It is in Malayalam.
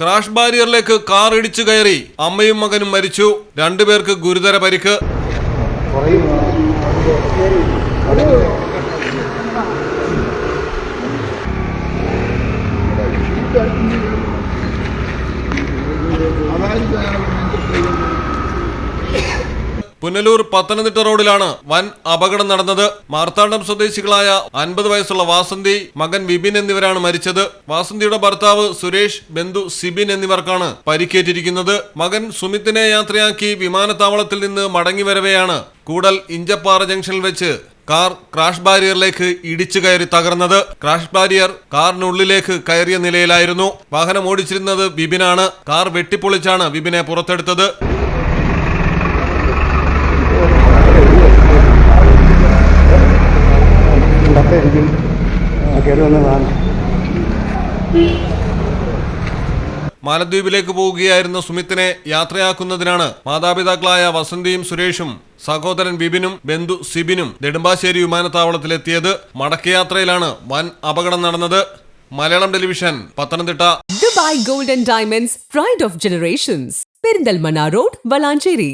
ക്രാഷ് ബാരിയറിലേക്ക് കാർ ഇടിച്ചു കയറി അമ്മയും മകനും മരിച്ചു. രണ്ടുപേർക്ക് ഗുരുതര പരിക്ക്. പുനലൂർ പത്തനംതിട്ട റോഡിലാണ് വൻ അപകടം നടന്നത്. മാർത്താണ്ഡം സ്വദേശികളായ അൻപത് വയസ്സുള്ള വാസന്തി മകൻ വിപിൻ എന്നിവരാണ് മരിച്ചത്. വാസന്തിയുടെ ഭർത്താവ് സുരേഷ് ബന്ധു സിബിൻ എന്നിവർക്കാണ് പരിക്കേറ്റിരിക്കുന്നത്. മകൻ സുമിത്തിനെ യാത്രയാക്കി വിമാനത്താവളത്തിൽ നിന്ന് മടങ്ങി വരവെയാണ് കൂടൽ ഇഞ്ചപ്പാറ ജംഗ്ഷനിൽ വെച്ച് കാർ ക്രാഷ് ബാരിയറിലേക്ക് ഇടിച്ചു കയറി തകർന്നത്. ക്രാഷ് ബാരിയർ കാറിനുള്ളിലേക്ക് കയറിയ നിലയിലായിരുന്നു. വാഹനം ഓടിച്ചിരുന്നത് ബിബിനാണ് കാർ വെട്ടിപ്പൊളിച്ചാണ് ബിബിനെ പുറത്തെടുത്തത്. ഉണ്ടായിരിക്കും കയറി വന്നതാണ്. മാലദ്വീപിലേക്ക് പോവുകയായിരുന്ന സുമിത്തിനെ യാത്രയാക്കുന്നതിനാണ് മാതാപിതാക്കളായ വസന്തിയും സുരേഷും സഹോദരൻ ബിബിനും ബന്ധു സിബിനും നെടുമ്പാശ്ശേരി വിമാനത്താവളത്തിലെത്തിയത് മടക്കയാത്രയിലാണ് വൻ അപകടം നടന്നത്. Malayalam television Pathanamthitta. Dubai golden diamonds pride of generations. Perinthalmanna road Valanchery